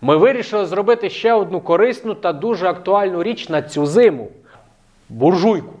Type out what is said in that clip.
Ми вирішили зробити ще одну корисну та дуже актуальну річ на цю зиму буржуйку.